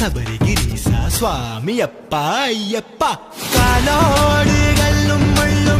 சபரிகிரீசா சுவாமி அப்பா ஐயப்பா. காலோடு கல்லும் முள்ளும்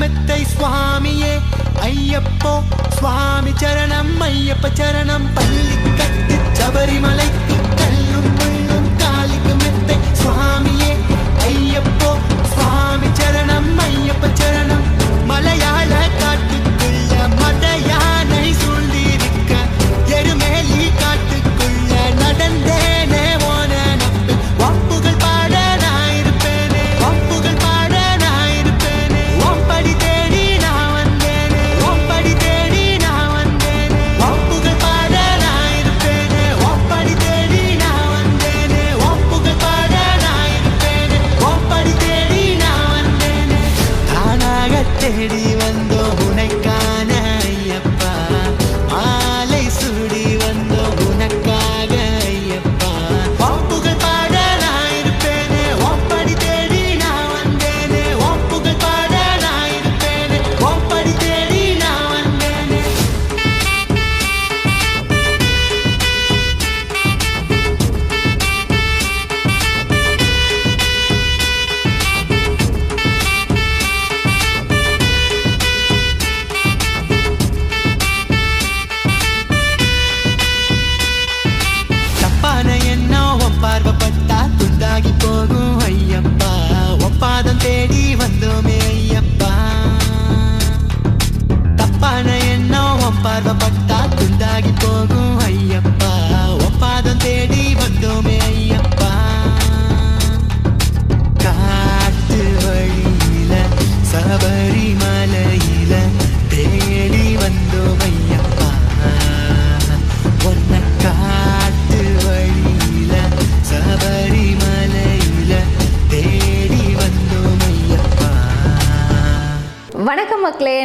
மெத்தை சுவாமியே ஐயப்போ சுவாமி சரணம் ஐயப்ப சரணம். பள்ளி கட்டு சபரிமலைக்கு கல்லும் முள்ளும் காலிக்கு மெத்தை சுவாமியே ஐயப்போ சுவாமி சரணம் ஐயப்ப சரணம்.